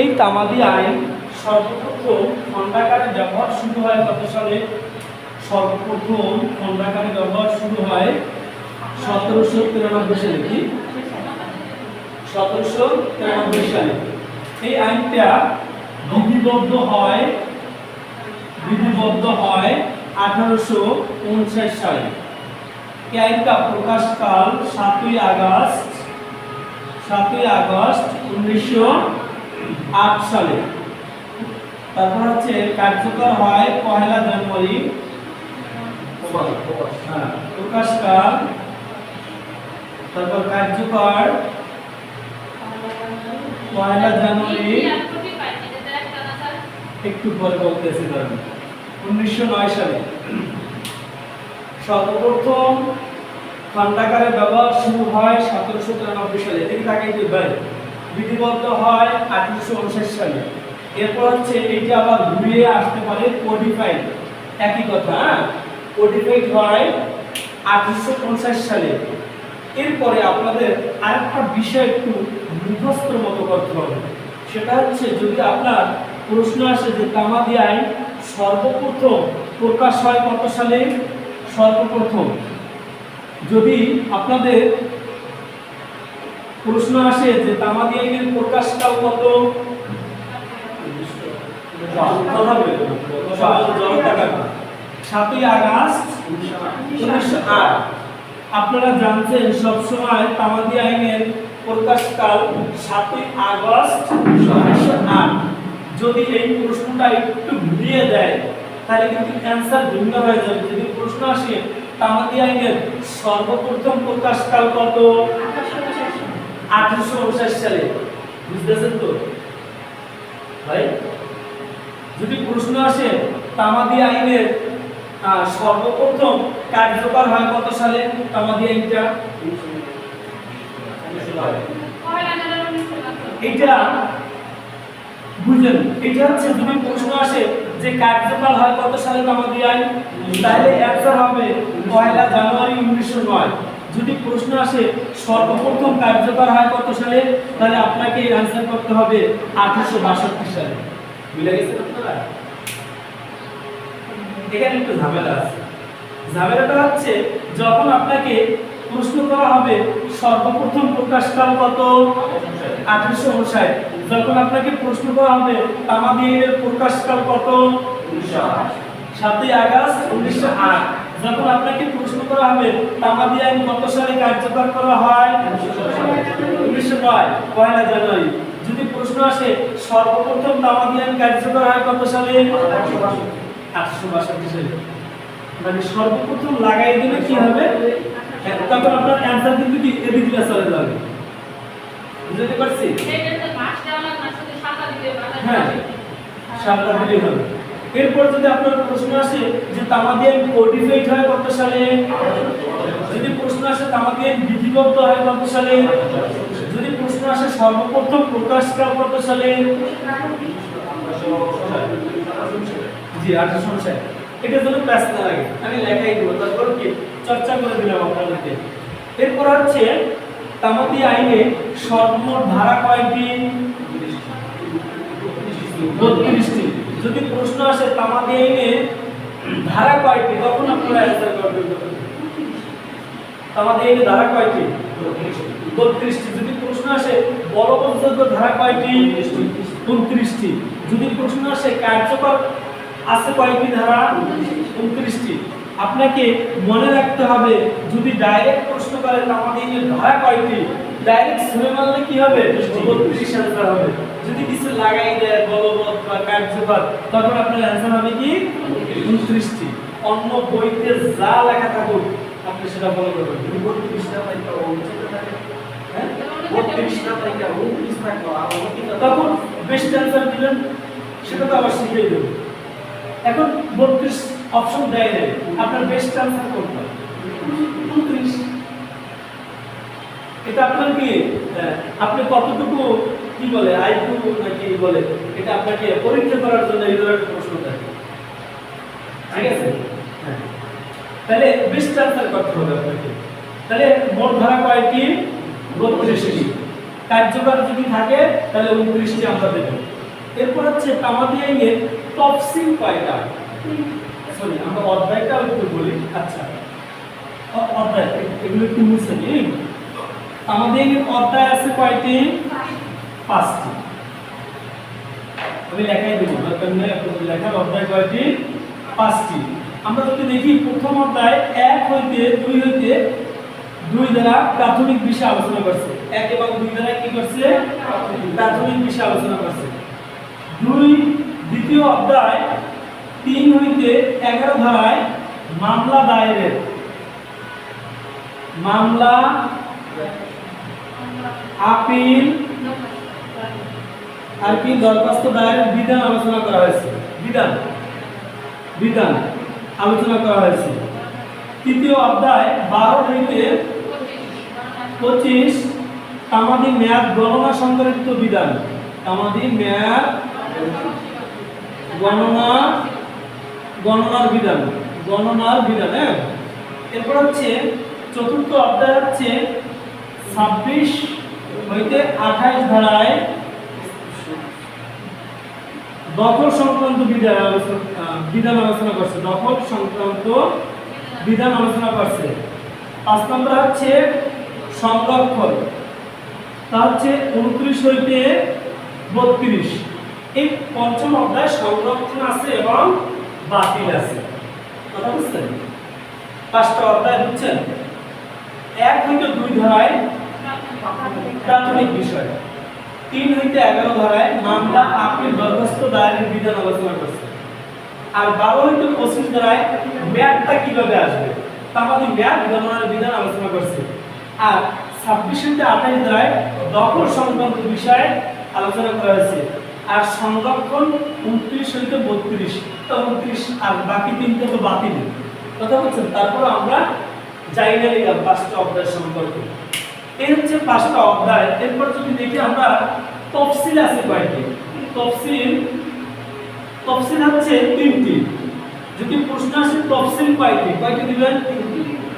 এই তামাদি আইন সর্বপ্রথম খণ্ডাকারে ব্যবহার শুরু হয় কত সালে? সর্বপ্রথম খণ্ডাকারে ব্যবহার শুরু হয় সতেরোশো তিরানব্বই সালে কি? সতেরোশো তিরানব্বই সালে। এই আইনটা বিধিবদ্ধ হয় বিধিবদ্ধ হয় আঠারোশো উনষাট সালে। এই আইনটা প্রকাশকাল সাতই আগস্ট সাতই আগস্ট উনিশশো আট সালে। তারপর হচ্ছে কার্যকর হয় পহেলা জানুয়ারি। হ্যাঁ, প্রকাশকাল। তারপর কার্যকর পহেলা জানুয়ারি। একটু পরে বলতেছি ধরেন। উনিশশো নয় সালে। সর্বপ্রথম খণ্ডাকারে ব্যবহার শুরু হয় সতেরোশো তিরানব্বই সালে। এদিকে তাকাই ভাই বিধিবদ্ধ হয় আঠারোশো উনষাট সালে। এরপর হচ্ছে এটি আবার ঘুরিয়ে আসতে পারে কোডিফাইড একই কথা হ্যাঁ? কোডিফাইড হয় আঠারোশো পঞ্চাশ সালে। এরপরে আপনাদের আরেকটা বিষয় একটু মুখস্থ মতো করতে হবে। সেটা হচ্ছে যদি আপনার প্রশ্ন আসে যে তামাদি আইন সর্বপ্রথম প্রকাশ হয় কত সালে? সর্বপ্রথম। যদি আপনাদের প্রশ্ন আসে যে তামাদি আইনের প্রকাশকাল কত? সাতই আগস্ট, উনিশশো আট। আপনারা জানছেন, সবসময় তামাদি আইনের প্রকাশকাল সাতই আগস্ট, উনিশশো আট। যদি এই প্রশ্নটা একটু ঘুরিয়ে দেয়, তাহলে কিন্তু অ্যান্সার ভিন্ন হয়ে যাবে। যদি প্রশ্ন আসে তামাদি আইনের সর্বপ্রথম প্রকাশকাল কত? আঠারোশো উনষাট সালে, বুঝতেছেন তো? যদি প্রশ্ন আসে, তামাদি আইনের সর্বপ্রথম কার্যকর হয় কত সালে? তামাদি আইনটা? এটা বুঝলেন এটা হচ্ছে যদি প্রশ্ন আসে যে কার্যকর হয় কত সালে তামাদি আইন, তাহলে অ্যান্সার হবে পয়লা জানুয়ারি উনিশশো নয়। যদি প্রশ্ন আসে, সর্বপ্রথম কার্যকর হয় কত সালে? তাহলে আপনাকে অ্যান্সার করতে হবে আঠারোশো বাষট্টি সালে। মিলে গেছে আপনারা এখানে একটু ঝামেলা আছে। ঝামেলাটা হচ্ছে, যখন আপনাকে প্রশ্ন করা হবে, সর্বপ্রথম প্রকাশকাল কত? আঠারোশো উনষাট যখন আপনাকে প্রশ্ন করা হবে তামাদিয়ের প্রকাশকাল কত? সাতই আগস্ট, উনিশশো আট। যখন আপনাকে প্রশ্ন করা হবে তামাদি আইন কত সালে কার্যকর করা হয়? উনিশশো নয় পয়লা জানুয়ারি। যদি প্রশ্ন আসে সর্বপ্রথম তামাদি আইন কার্যকর হয় কত সালে? আটশো বাষট্টি সালে। মানে সর্বপ্রথম লাগাই দিলে কি হবে? তখন আপনার অ্যান্সার কিন্তু কি? এদিকে চলে যাবে। বুঝতে পারছি? হ্যাঁ সাতটা দিলেই হবে। এরপর যদি আপনার প্রশ্ন আসে যে তামাদিয়ান কোডিফাইড হয় কত সালে যদি প্রশ্ন আসে তামাদিয়ান বিধিবদ্ধ হয় কত সালে যদি প্রশ্ন আসে সর্বপ্রথম প্রকাশকাল কত সালে জি, আঠারোশো ষাট এটা যেন প্যাস না লাগে। আমি লেখাই দেবো, তারপর কি? চর্চা করে দিলাম আপনাদেরকে। এরপর হচ্ছে, তামাদি আইনে সর্বমোট ধারা কয়টি? বত্রিশটি। যদি প্রশ্ন আসে তামাদি আইনে ধারা কয়টি, তখন আপনারা অ্যান্সার করবেন তামাদি আইনে ধারা কয়টি? বত্রিশটি। যদি প্রশ্ন আসে বলবৎযোগ্য ধারা কয়টি? উনত্রিশটি। যদি প্রশ্ন আসে, কার্যকর আছে কয়টি ধারা? উনত্রিশটি। আপনাকে মনে রাখতে হবে, যদি ডাইরেক্ট প্রশ্ন করে তামাদি আইনের ধারা কয়টি ডাইরেক্ট শুনে মানলে কি হবে? বত্রিশ অ্যান্সার হবে। যদি কিছু লাগাই দেয় বলবৎ বা কার্যকর তখন আপনার অ্যান্সার হবে কি? উনত্রিশটি। অন্য বইতে যা লেখা থাকুক আপনি সেটা ফলো করবেন। যদি বত্রিশটা পাইতে থাকে। হ্যাঁ? বত্রিশটা পাইতে উনত্রিশ থাকল আর তখন বেস্ট অ্যান্সার দিলেন সেটা তো আবার শিখিয়ে দেবো। এখন বত্রিশ অপশন দেয় নেই। আপনার বেস্ট অ্যান্সার কোনটা? উনত্রিশ। এটা আপনার কি আপনি কতটুকু, কি বলে আইকিউ নাকি বলে, এটা আপনাকে পরীক্ষা করার জন্য এই ধরনের প্রশ্ন দেয়। ঠিক আছে? হ্যাঁ। তাহলে বেস্ট অ্যান্সার করতে হবে আপনাকে। তাহলে মোট ধারা কয়টি বত্রিশটি। কার্যকর যদি থাকে, তাহলে উনত্রিশটি আমরা দেব। এরপর হচ্ছে তামাদি আইনের তফসিল কয়টা? সরি, আমরা অধ্যায়টা একটু বলি। আচ্ছা। অধ্যায়, এগুলো একটু মুছে নিই। আমাদের অধ্যায় আছে কয়টি? পাঁচটি। আমি লেখাই দেবো লেখার অধ্যায় কয়টি? পাঁচটি। আমরা যদি দেখি, প্রথম অধ্যায় এক হইতে দুই হইতে দুই দ্বারা প্রাথমিক বিষয়ে আলোচনা করছে। এক এবং দুই দ্বারা কি করছে? প্রাথমিক বিষয় আলোচনা করছে। দুই দ্বিতীয় অধ্যায় তিন হইতে এগারো ধারায় মামলা দায়েরের। মামলা আপিল কি দরখাস্ত দায়েরের বিধান আলোচনা করা হয়েছে। বিধান। বিধান আলোচনা করা হয়েছে। তৃতীয় অধ্যায়, বারো হইতে পঁচিশ, তামাদি মেয়াদ গণনা সংক্রান্ত বিধান। তামাদি মেয়াদ গণনা, গণনার বিধান। গণনার বিধান হ্যাঁ? এরপর হচ্ছে চতুর্থ অধ্যায় হচ্ছে ছাব্বিশ হইতে আঠাইশ ধারায় দখল সংক্রান্ত বিধান আলোচনা বিধান আলোচনা করছে। দখল সংক্রান্ত বিধান আলোচনা করছে। পাঁচ নম্বর হচ্ছে সংরক্ষণ। তা হচ্ছে উনত্রিশ হইতে বত্রিশ। এই পঞ্চম অধ্যায় সংরক্ষণ আছে এবং বাতিল আছে। কথা বুঝছেন? পাঁচটা অধ্যায় বুঝছেন? এক হইতে দুই ধারায় প্রাথমিক বিষয়। তিন হইতে এগারো ধারায় মামলা আপিল দরখাস্ত দায়েরের বিধান আলোচনা করছে। আর বারো হইতে পঁচিশ ধারায় মেয়াদটা কীভাবে আসবে, তা আমাদের মেয়াদ গণনার বিধান আলোচনা করছে। আর ছাব্বিশ হইতে আঠাশ ধারায় দখল সংক্রান্ত বিষয়ে আলোচনা করা হয়েছে। আর সংরক্ষণ উনত্রিশ হইতে বত্রিশ উনত্রিশ আর বাকি তিনটে তো বাতিল। কথা বলছেন? তারপর আমরা না নিলাম পাঁচটা অধ্যায় সম্পর্কে। এই হচ্ছে পাঁচটা অধ্যায়। এরপর যদি দেখি আমরা তফসিল আছে কয়টি তফসিল তফসিল হচ্ছে তিনটি। যদি প্রশ্ন আসে তফসিল কয়টি? কয়টি দিবেন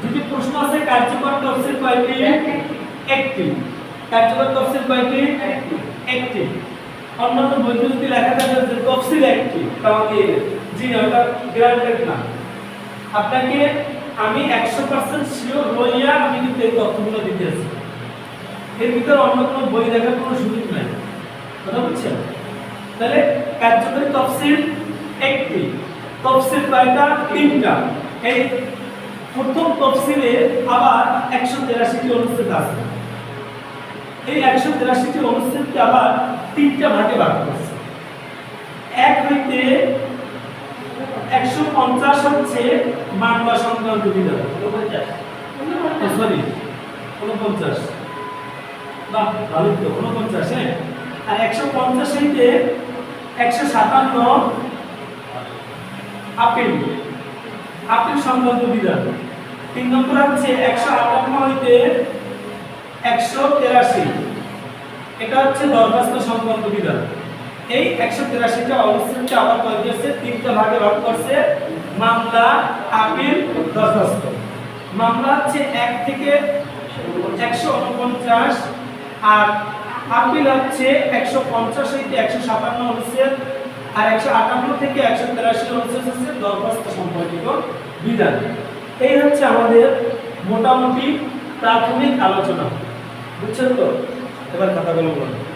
যদি প্রশ্ন আসে কার্যকর তফসিল কয়টি? একটি। কার্যকর তফসিল কয়টি? একটি। অন্যান্য বইতে যদি লেখা থাকে যে তফসিল একটি তাহলে জি, ওটা গ্রান্টেড না। আপনাকে আমি একশো পার্সেন্ট শিওর হইয়া আমি কিন্তু এই তথ্যগুলো দিতে আছি। এর ভিতরে অন্য কোনো বই দেখার কোনো সুযোগ নাই। কথা বুঝছেন? তাহলে কার্যকরী তফসিল একটি। তফসিল কয়টা? তিনটা। এই প্রথম তফসিলে আবার একশো তেরাশিটি অনুচ্ছেদ আছে। এই একশো তেরাশিটি অনুচ্ছেদকে আবার তিনটা ভাগে ভাগ করছে। এক হইতে একশো পঞ্চাশ হচ্ছে মামলা সংক্রান্ত বিধান। সরি উনপঞ্চাশ। বা ভালো আর একশো পঞ্চাশ হইতে একশো সাতান্ন আপিল। আপিল সংক্রান্ত বিধান। তিন নম্বর হচ্ছে একশো আটান্ন হইতে একশো তেরাশি। এটা হচ্ছে দরখাস্ত সংক্রান্ত বিধান। এই একশো তেরাশিটা অবস্থানকে আবার কয় দিয়েছে ভাগে ভাগ করছে। মামলা, আপিল, দরখাস্ত। মামলা হচ্ছে এক থেকে একশো উনপঞ্চাশ। আর আপিল হচ্ছে একশো পঞ্চাশ হইতে একশো সাতান্ন অনুচ্ছেদ আর একশো আটান্ন থেকে একশো তেরাশি অনুচ্ছেদ হচ্ছে দরখাস্ত সম্পর্কিত বিধান। এই হচ্ছে আমাদের মোটামুটি প্রাথমিক আলোচনা। বুঝছেন তো? এবার কথাগুলো বলুন